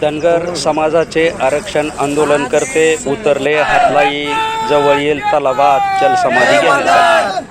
धनगर समाजाचे आरक्षण आंदोलन करते. उतरले हातलाई जवळ येईल तलावात जलसमाधी घेण्यासाठी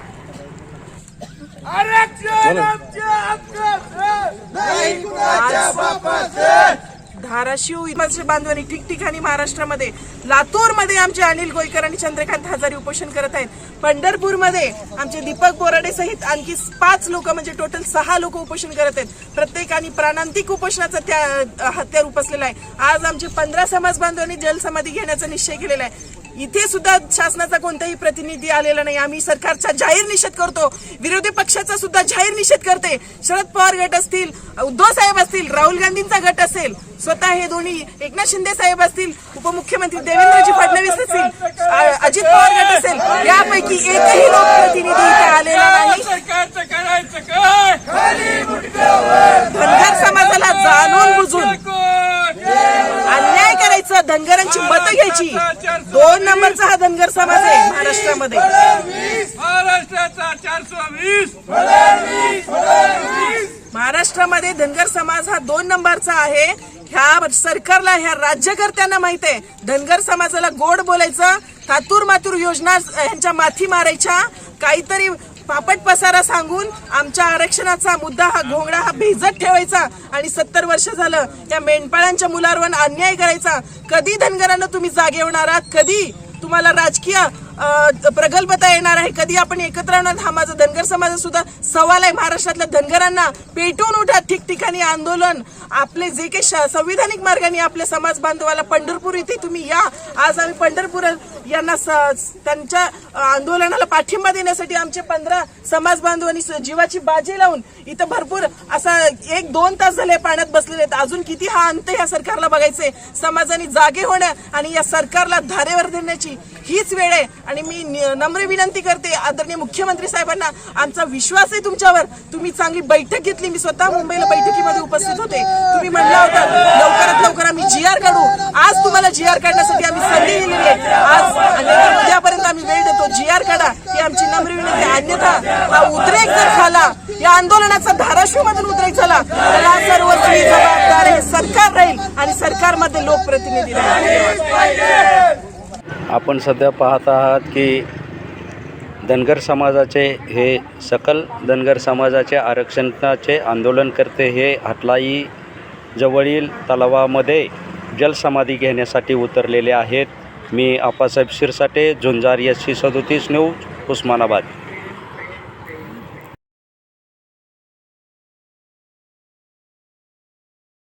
धाराशिव मत्स्य बांधवांनी ठिकठिकाणी महाराष्ट्रामध्ये लातूरमध्ये आमचे अनिल गोयकर आणि चंद्रकांत हजारी उपोषण करत आहेत. पंढरपूरमध्ये आमचे दीपक बोराडे सहित आणखी पाच लोक म्हणजे टोटल सहा लोक उपोषण करत आहेत. प्रत्येकाने प्राणांतिक उपोषणाचा त्या हत्यार उपसलेला आहे. आज आमचे पंधरा समाज बांधवांनी जलसमाधी घेण्याचा निश्चय केलेला आहे. इथे सुद्धा शासनाचा कोणताही प्रतिनिधी आलेला नाही. आम्ही सरकारचा जाहीर निषेध करतो. विरोधी पक्षाचा सुद्धा जाहीर निषेध करते. शरद पवार गट असतील उद्धव साहेब असतील राहुल गांधींचा गट असेल स्वतः हे दोन्ही एकनाथ शिंदे साहेब असतील उपमुख्यमंत्री देवेंद्रजी फडणवीस असतील अजित पवार गट असेल यापैकी एकही लोक इथे आलेला नाही सरकारचं करायचं काय धनगर समाजाला जाणून बुजून करायचं धनगरांची मतं घ्यायची. दोन नंबरचा हा धनगर समाज आहे महाराष्ट्रामध्ये. महाराष्ट्रामध्ये धनगर समाज हा दोन नंबरचा आहे. ह्या सरकारला ह्या राज्यकर्त्यांना माहीत आहे. धनगर समाजाला गोड बोलायचं. तातूर मातूर योजना ह्यांच्या माथी मारायच्या. काहीतरी पापट पसारा सांगून आमच्या आरक्षणाचा मुद्दा हा घोंगडा हा भेजत ठेवायचा आणि सत्तर वर्ष झालं त्या मेंढपाळांच्या मुलावर अन्याय करायचा. कधी धनगरांना तुम्ही जागे होणार आहात? कधी तुम्हाला राजकीय प्रगल्भता येणार आहे? कधी आपण एकत्र येणार हा माझा धनगर समाज सुद्धा सवाल आहे महाराष्ट्रातल्या धनगरांना. पेटवून उठा ठिकठिकाणी आंदोलन. आपले जे काही संविधानिक मार्गाने आपल्या समाज बांधवाला पंढरपूर इथे तुम्ही या. आज आम्ही पंढरपूर यांना स- त्यांच्या आंदोलनाला पाठिंबा देण्यासाठी आमचे पंधरा समाज बांधवांनी जीवाची बाजी लावून इथं भरपूर असा एक दोन तास झाले पाण्यात बसलेले आहेत. अजून किती हा अंत या सरकारला बघायचंय समाजाने जागे होणं आणि या सरकारला धारेवर धरण्याची हीच वेळ आहे. आणि मी नम्र विनंती करते आदरणीय मुख्यमंत्री साहेबांना आमचा विश्वास आहे तुमच्यावर. तुम्ही चांगली बैठक घेतली. मी स्वतः मुंबईला बैठकीमध्ये उपस्थित होते. तुम्ही म्हणला होता लवकर आम्ही जी आर काढू. आज तुम्हाला जी आर काढण्यासाठी आम्ही संधी दिलेली आहे. आज उद्यापर्यंत आम्ही वेळ देतो. जी आर काढा. ही आमची नम्र विनंती अन्यथा हा उद्रेक जर झाला या आंदोलनाचा धाराशिव मधून उद्रेक झाला तर हा सर्वस्वी जबाबदार हे सरकार राहील आणि सरकारमध्ये लोकप्रतिनिधी राहील. आपण सध्या पाहत आहात की धनगर समाजाचे हे सकल धनगर समाजाचे आरक्षणाचे आंदोलन करते हे हटलाई जवळील तलावामध्ये जलसमाधी घेण्यासाठी उतरलेले आहेत. मी आप्पासाहेब शिरसाटे झुंजार एस सी सदोतीस न्यूज उस्मानाबाद.